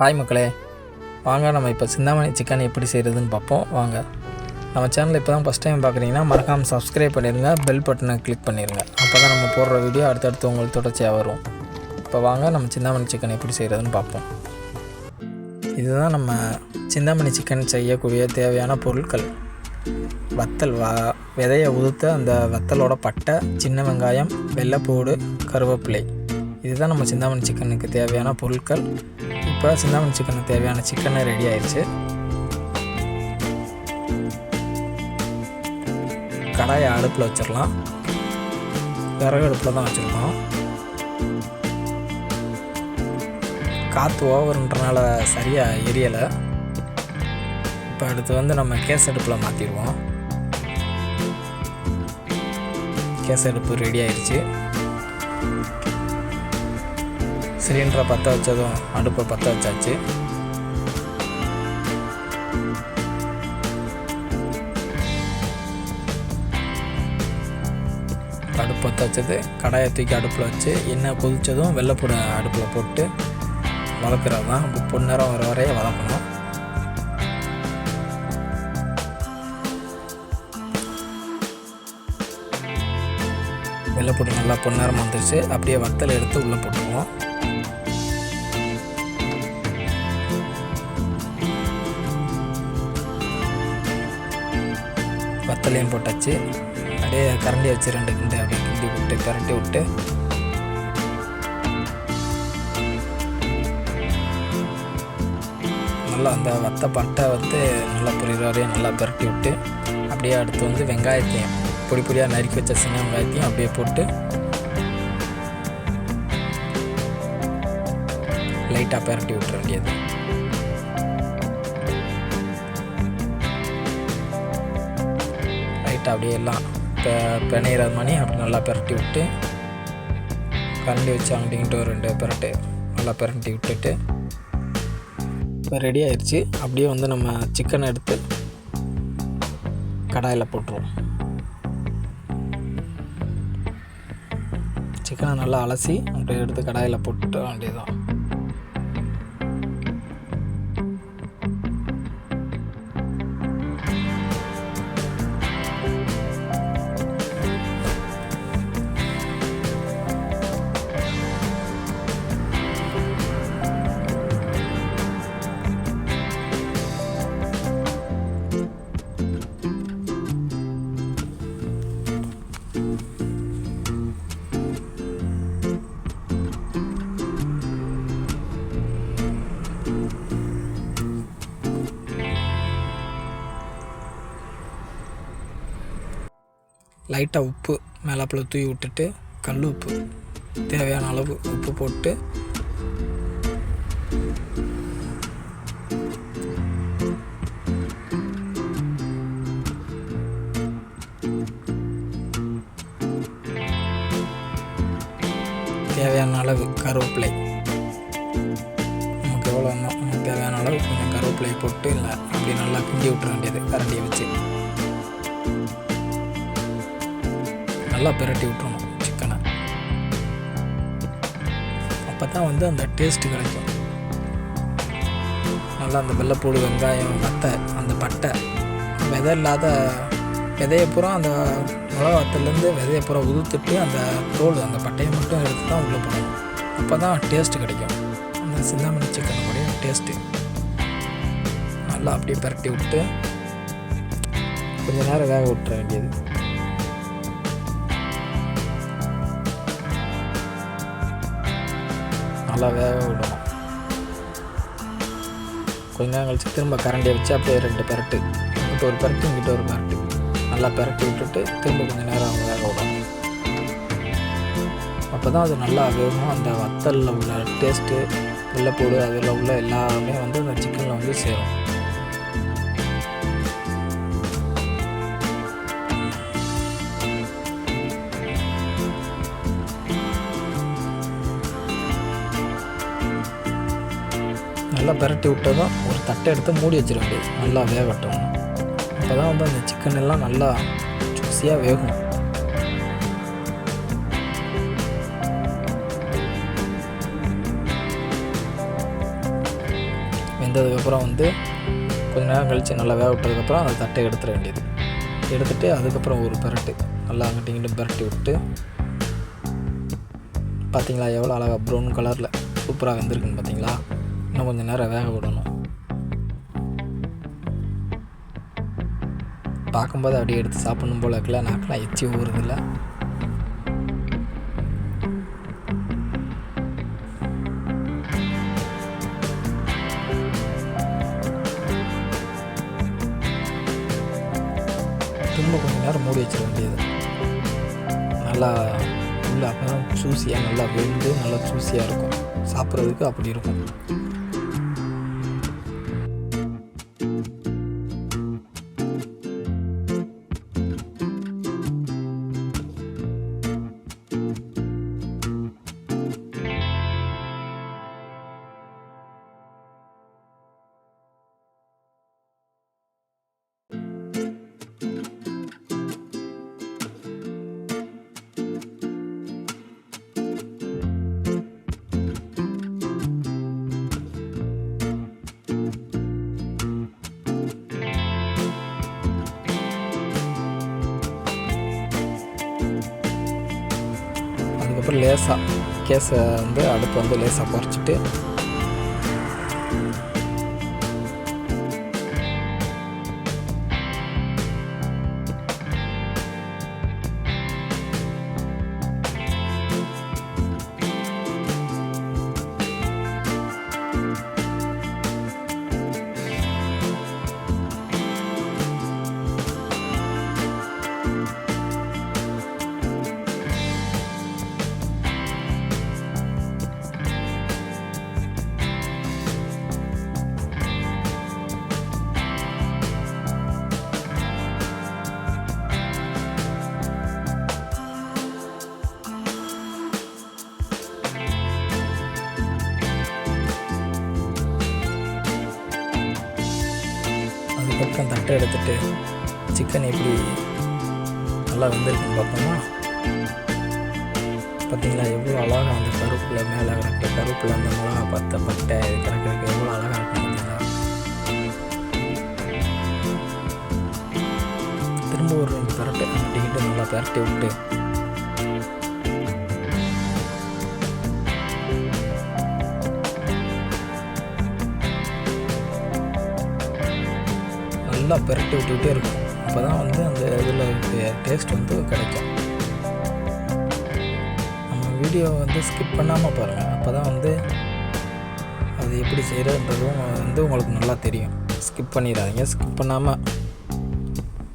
Hi மக்களே. வாங்க நம்ம இப்போ சிந்தாமணி சிக்கன் எப்படி செய்கிறதுன்னு பார்ப்போம். வாங்க. நம்ம சேனல் இப்போ தான் ஃபஸ்ட் டைம் பார்க்குறீங்கன்னா மறக்காமல் சப்ஸ்கிரைப் பண்ணிடுங்க பெல் பட்டனை கிளிக் பண்ணிடுங்க அப்போ தான் நம்ம போடுற வீடியோ அடுத்தடுத்து உங்களுக்கு தொடர்ச்சியாக வரும். இப்போ வாங்க நம்ம சிந்தாமணி சிக்கன் எப்படி செய்கிறதுன்னு பார்ப்போம். இதுதான் நம்ம சிந்தாமணி சிக்கன் செய்யக்கூடிய தேவையான பொருட்கள். வத்தல் வா விதையை உதுத்த அந்த வத்தலோட பட்டை சின்ன வெங்காயம் வெள்ளைப்பூடு கருவேப்பிலை. இதுதான் நம்ம சிந்தாமணி சிக்கனுக்கு தேவையான பொருட்கள். இப்போ சிந்தாமணி சிக்கனுக்கு தேவையான சிக்கனை ரெடி ஆயிடுச்சு கடாயை அடுப்பில் வச்சிடலாம். விறகு அடுப்பில் தான் வச்சுருக்கோம். காற்று ஓவருன்றனால சரியாக எரியலை. இப்போ அடுத்து வந்து நம்ம கேஸ் அடுப்பில் மாற்றிடுவோம் கேஸ் அடுப்பு ரெடி ஆயிடுச்சு சிலிண்டரை பற்ற வச்சதும் அடுப்பை பற்ற வச்சாச்சு. அடுப்பு பற்ற வச்சது கடாயை தூக்கி அடுப்பில் வச்சு எண்ணெய் கொதித்ததும் வெள்ளைப்பூடை அடுப்பில் போட்டு வளர்க்குறது தான். பொன்னிறம் வர வரைய வளர்க்கணும். வெள்ளைப்பூடு நல்லா பொன்னிறம் வந்துருச்சு. அப்படியே வத்தல் எடுத்து உள்ளே போட்டுருவோம் வத்தலையும் போட்டாச்சு. அப்படியே கரண்டி வச்சு ரெண்டு கிண்டு அப்படியே கிண்டி விட்டு கரண்டி விட்டு. நல்லா அந்த வத்த பட்டை வந்து நல்லா புரியுற வரையும் நல்லா பரட்டி விட்டு அப்படியே அடுத்து வந்து வெங்காயத்தையும் பொடி பொடியாக நறுக்கி வச்ச சின்ன வெங்காயத்தையும் அப்படியே போட்டு லைட்டாக பரட்டி விட்டுற வேண்டியது. வச்சுட்டு அப்படியே எல்லாம் இப்போ பிணையிற மணி அப்படி நல்லா பிரட்டி விட்டு கரண்டி வச்சு அங்கிட்டு ஒரு ரெண்டு பிரட்டு நல்லா பிரட்டி விட்டுட்டு இப்போ ரெடி ஆயிடுச்சு அப்படியே வந்து நம்ம சிக்கனை எடுத்து கடாயில் போட்டுருவோம். சிக்கனை நல்லா அலசி அப்படியே எடுத்து கடாயில் போட்டு வேண்டியதுதான். லைட்டாக உப்பு மேலாப்பில் தூவி விட்டுட்டு கல் உப்பு தேவையான அளவு உப்பு போட்டு தேவையான அளவு கருவேப்பிலை. நமக்கு எவ்வளோ நமக்கு தேவையான அளவு கொஞ்சம் கருவேப்பிலை போட்டு இல்லை அப்படி நல்லா கிண்டி விட்டுற வேண்டியது கரண்டியை வச்சு. நல்லா பிரட்டி விட்டுறணும் சிக்கனை. அப்போ தான் வந்து அந்த டேஸ்ட்டு கிடைக்கும். நல்லா அந்த வெள்ளைப்பூடு வெங்காயம் வத்தை அந்த பட்டை விதை இல்லாத விதையை பூரா அந்த மிளகாத்துலேருந்து விதையை பூரா உதுத்துட்டு அந்த தோல் அந்த பட்டையை மட்டும் எடுத்து தான் உள்ளே போடணும். அப்போ தான் டேஸ்ட்டு கிடைக்கும். அந்த சிந்தாமணி சிக்கனுடைய டேஸ்ட்டு நல்லா அப்படியே பிரட்டி விட்டு கொஞ்ச நேரம் வேக விட்டுற வேண்டியது. நல்லா வேக விடணும் கொஞ்ச நேரம் கழிச்சு திரும்ப கரண்டியை வச்சு அப்படியே ரெண்டு பெரட்டு. இங்கிட்ட ஒரு பெரட்டு இங்கிட்ட ஒரு பெரட்டு. நல்லா பெரட்டி விட்டுட்டு திரும்ப கொஞ்சம் நேரம் வேக விடணும். அப்போ தான் அது நல்லா வேகும் அந்த வத்தலில் உள்ள டேஸ்ட்டு வெள்ளைப்பூடு அதில் உள்ள எல்லாமே வந்து அந்த சிக்கனில் வந்து சேரும். நல்லா பரட்டி விட்டதும் ஒரு தட்டை எடுத்து மூடி வச்சிட வேண்டியது. நல்லா வேகட்டும். அப்போ தான் வந்து அந்த சிக்கன் எல்லாம் நல்லா ஜூஸியாக வேகும். வெந்ததுக்கப்புறம் வந்து கொஞ்ச நேரம் கழித்து நல்லா வேக விட்டதுக்கப்புறம் அந்த தட்டை எடுத்துட வேண்டியது. எடுத்துகிட்டு அதுக்கப்புறம் ஒரு பரட்டு. நல்லா அங்கிட்டிங்கிட்டு பரட்டி விட்டு பார்த்தீங்களா எவ்வளோ அழகாக ப்ரௌன் கலரில் சூப்பராக வெந்திருக்குன்னு பார்த்தீங்களா இன்னும் கொஞ்சம் நேரம் வேக விடணும். பார்க்கும்போது அப்படியே எடுத்து சாப்பிடணும் போல இருக்குல்ல நாக்கெலாம் எச்சி ஊறுதில்ல. திரும்ப கொஞ்சம் நேரம் மூடி வச்சிட வேண்டியது. நல்லா உள்ள அப்போ தான் நல்லா வெந்து நல்லா சூசியாக இருக்கும். சாப்பிட்றதுக்கு அப்படி இருக்கும். லேசாக கேஸை வந்து அடுப்பு வந்து லேசாக குறைச்சிட்டு பக்கம் தட்டை எடுத்துட்டு சிக்கன் எப்படி நல்லா வெந்திருக்குன்னு பார்த்தோமா? பார்த்தீங்களா? எவ்வளோ அழகாக அந்த கருப்பில் மேலே கரெக்டாக கருப்பில் அந்த மிளகா பத்த பட்டை இது கிடக்கிறதுக்கு எவ்வளோ அழகாக இருக்கும் பார்த்தீங்களா? திரும்ப ஒரு ரெண்டு பரட்டை அண்டிக்கிட்டு நல்லா பரட்டி விட்டு நல்லா பெரட்டி விட்டுக்கிட்டே இருக்கும். அப்போ தான் வந்து அந்த இதில் டேஸ்ட் வந்து கிடைக்கும். நம்ம வீடியோ வந்து ஸ்கிப் பண்ணாமல் பாருங்கள் அப்போ தான் வந்து அது எப்படி செய்கிறதுன்றதும் வந்து உங்களுக்கு நல்லா தெரியும். ஸ்கிப் பண்ணிடாதீங்க. ஸ்கிப் பண்ணாமல்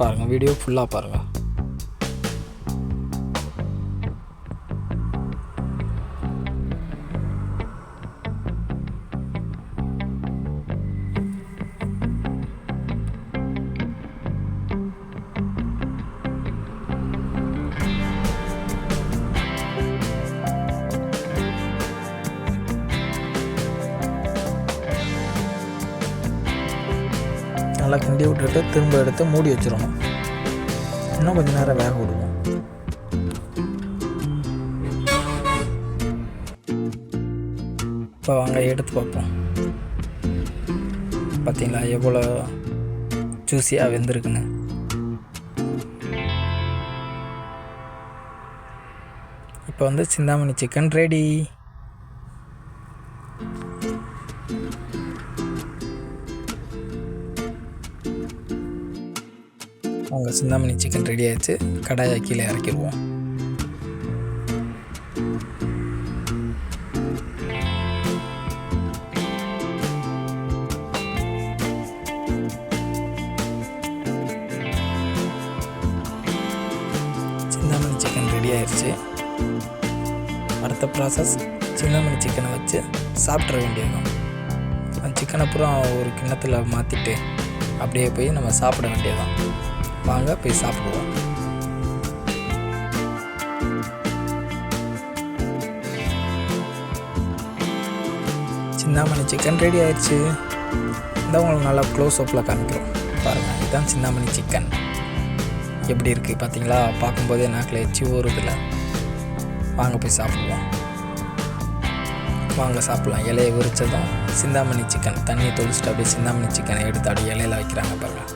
பாருங்கள் வீடியோ ஃபுல்லாக பாருங்கள் கிண்டி விட்டுட்டு திரும்ப எடுத்து மூடி வச்சிடணும். இன்னும் கொஞ்சம் நேரம் வேக விடுவோம். இப்போ வாங்க எடுத்து பார்ப்போம். பார்த்தீங்களா எவ்வளோ ஜூஸியாக வெந்திருக்குன்னு. இப்போ வந்து சிந்தாமணி சிக்கன் ரெடி உங்கள் சிந்தாமணி சிக்கன் ரெடி ஆயிடுச்சு. கடாயை கீழே இறக்கிடுவோம். சிந்தாமணி சிக்கன் ரெடி ஆயிடுச்சு. அடுத்த ப்ராசஸ் சிந்தாமணி சிக்கனை வச்சு சாப்பிட்ற வேண்டியதுதான் அந்த சிக்கனை அப்புறம் ஒரு கிண்ணத்தில் மாற்றிட்டு அப்படியே போய் நம்ம சாப்பிட வேண்டியதுதான் வாங்க போய் சாப்பிடுவோம். சிந்தாமணி சிக்கன் ரெடி ஆயிடுச்சு. இந்த உங்களுக்கு நல்லா க்ளோஸ் அப்பில் காமிக்கிறோம். பாருங்கள் இதுதான் சிந்தாமணி சிக்கன் எப்படி இருக்குது பார்த்தீங்களா பார்க்கும்போதே நாக்கில் எச்சு ஊறுதில்ல வாங்க போய் சாப்பிடுவோம். வாங்க சாப்பிட்லாம். இலையை விரிச்சதும் சிந்தாமணி சிக்கன் தண்ணியை தொளிச்சிட்டு அப்படியே சிந்தாமணி சிக்கனை எடுத்து அப்படியே இலையில வைக்கிறாங்க பாருங்கள்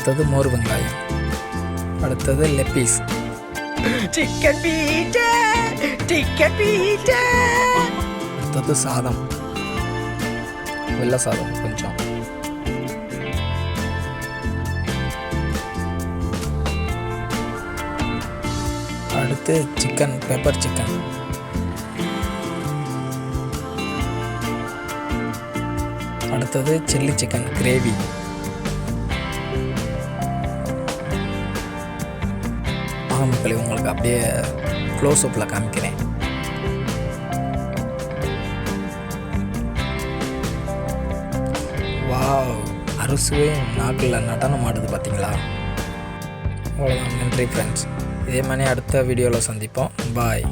அடுத்தது மோர் வெங்காயம். அடுத்தது லெப்பீஸ் சிக்கன் பீட்டா சிக்கன் பீட்டா அடுத்தது சாதம். வெள்ளை சாதம் கொஞ்சம். அடுத்து சிக்கன் பெப்பர் சிக்கன் அடுத்தது சில்லி சிக்கன் கிரேவி மக்களை உங்களுக்கு அப்படியே க்ளோஸ்அப்பில் காமிக்கிறேன். வாவ் அரசுவே நாக்கில் நடனம் ஆடுது பார்த்தீங்களா? அவ்வளோதான் நன்றி ஃப்ரெண்ட்ஸ் இதே மாதிரி அடுத்த வீடியோவில் சந்திப்போம். பாய்